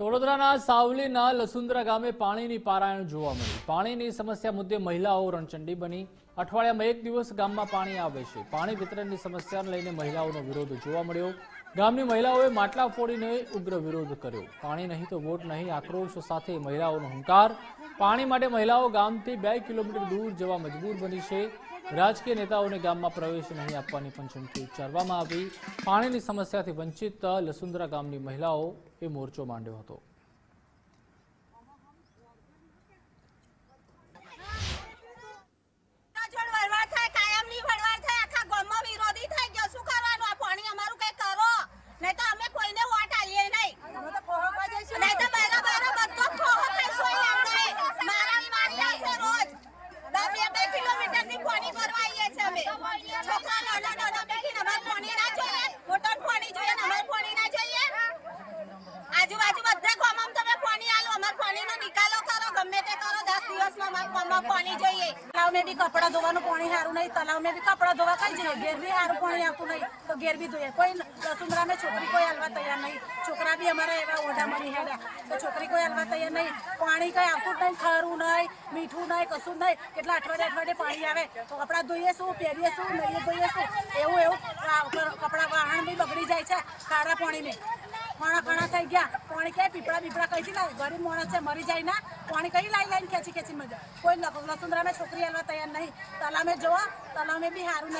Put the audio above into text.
વડોદરાના સાવલીના લસુંદરા ગામે પાણીની પારાયણ જોવા મળી. પાણીની સમસ્યા મુદ્દે મહિલાઓ રણચંડી બની. અઠવાડિયામાં એક દિવસ ગામમાં પાણી આવે છે. પાણી વિતરણની સમસ્યાને લઈને મહિલાઓનો વિરોધ જોવા મળ્યો. ગામની મહિલાઓએ માટલા ફોડીને ઉગ્ર વિરોધ કર્યો. પાણી નહીં તો વોટ નહીં, આક્રોશ સાથે મહિલાઓનો હુંકાર. પાણી માટે મહિલાઓ ગામથી બે કિલોમીટર દૂર જવા મજબૂર બની છે. રાજકીય નેતાઓને ગામમાં પ્રવેશ નહીં આપવાની પણ ચીમકી ઉચ્ચારવામાં આવી. પાણીની સમસ્યાથી વંચિત લસુંદરા ગામની મહિલાઓ એ મોરચો માંડ્યો હતો જોડ વરવાર થાય કાયમની વરવાર થાય આખા ગામમાં વિરોધી થઈ ગયો શું કરવાનું આ પાણી અમારું કઈ કરો નહીં તો અમે કોઈને વોટ આલીએ નહીં નહીં તો મારા મારા બધો ખોહો ખાઈશું અહીં આપણે મારા મારી આવશે રોજ બે બે બે કિલોમીટરની પાણી ભરવા આવીએ છે અમે છોકરા નાના નાના બેઠીને અમારે પાણી ના જોઈએ મોટો પાણી જોઈએ ને અમારે પાણી ના જોઈએ આજુબાજુ બધા ગામમાં તમે પાણી આલો અમાર પાણીનો નિકાલો કરો ગમે તે કરો દસ દિવસમાં અમારા ગામમાં પાણી જોઈએ. તળાવમાં બી કપડાં ધોવાનું પાણી સારું નહીં. તલાવ મેં બી કપડા ધોવા કઈ જઈએ ઘેર બી સારું પાણી આવતું નહીં. તો ઘેર બી ધોઈએ. કોઈ વસુંધરામાં છોકરી કોઈ હાલવા તૈયાર નહીં. છોકરા બી અમારા એવા ઓઢા મળી હેડ્યા. તો છોકરી કોઈ હાલવા તૈયાર નહીં. પાણી કઈ આવતું જ નહીં. ખારું નહીં, મીઠું નહીં, કશું નહીં. કેટલા અઠવાડિયે અઠવાડિયે પાણી આવે. તો કપડાં ધોઈએ શું? પહેરીએ શું? નહીં ધોઈએ શું? એવું એવું. કપડાં વાહણ બી બગડી જાય છે સારા પાણીને. કણા કણા થઈ ગયા. પાણી કે પીપળા પીપળા કઈથી લાવે? ગરીબ માણસ છે, મરી જાય ના. પાણી કઈ લાઈ લાઈને ખેંચી ખેંચી મજા કોઈ લસુંદરામાં છોકરી હાલવા તૈયાર નહીં. તલામે જોવા, તલામે બી સારું નહીં.